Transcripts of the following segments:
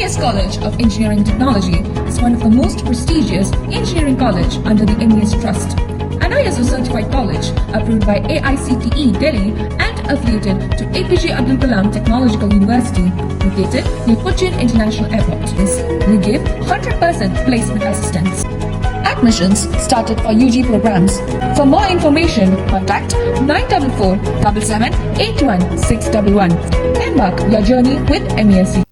MES College of Engineering Technology is one of the most prestigious engineering college under the MES Trust. An ISO certified college approved by AICTE Delhi and affiliated to APJ Abdul Kalam Technological University located near Cochin International Airport. We give 100% placement assistance. Admissions started for UG programs. For more information, contact 944 81611. Embark your journey with. MESC.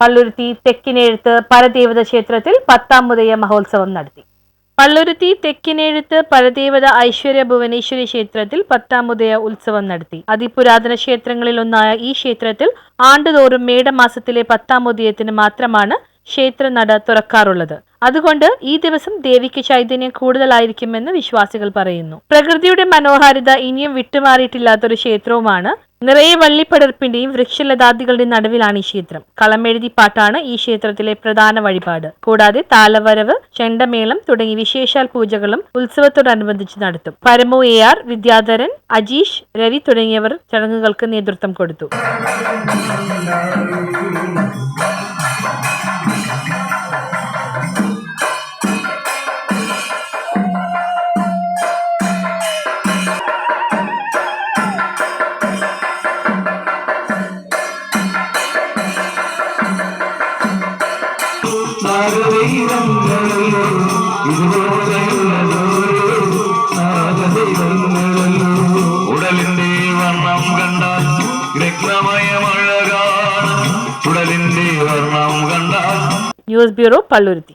Palluruthy തെക്കിനെഴുത്ത് പരദേവത ക്ഷേത്രത്തിൽ പത്താം ഉദയ മഹോത്സവം നടത്തി. പള്ളുരുത്തി തെക്കിനെഴുത്ത് പരദേവത ഐശ്വര്യ ഭുവനേശ്വരി ക്ഷേത്രത്തിൽ പത്താം ഉദയ ഉത്സവം നടത്തി. അതിപുരാതന ക്ഷേത്രങ്ങളിൽ ഒന്നായ ഈ ക്ഷേത്രത്തിൽ ആണ്ടുതോറും മേടമാസത്തിലെ പത്താം ഉദയത്തിന് മാത്രമാണ് ക്ഷേത്ര നട തുറക്കാറുള്ളത്. അതുകൊണ്ട് ഈ ദിവസം ദേവിക്ക് ചൈതന്യം കൂടുതലായിരിക്കുമെന്ന് വിശ്വാസികൾ പറയുന്നു. പ്രകൃതിയുടെ മനോഹാരിത ഇനിയും വിട്ടുമാറിയിട്ടില്ലാത്തൊരു ക്ഷേത്രവുമാണ് നിറയെ വള്ളിപ്പടർപ്പിന്റെയും വൃക്ഷലതാദികളുടെയും നടുവിലാണ് ഈ ക്ഷേത്രം. കളമെഴുതി പാട്ടാണ് ഈ ക്ഷേത്രത്തിലെ പ്രധാന വഴിപാട്. കൂടാതെ താലവരവ് ചെണ്ടമേളം തുടങ്ങി വിശേഷാൽ പൂജകളും ഉത്സവത്തോടനുബന്ധിച്ച് നടത്തും. പരമു എ ആർ വിദ്യാധരൻ അജീഷ് രവി തുടങ്ങിയവർ ചടങ്ങുകൾക്ക് നേതൃത്വം കൊടുത്തു. ഉടലിന്റെ വർണം കണ്ടാൽ രക്തമയമഴകാണ് ഉടലിന്റെ വർണം കണ്ടാൽ ന്യൂസ് ബ്യൂറോ പള്ളുരുത്തി.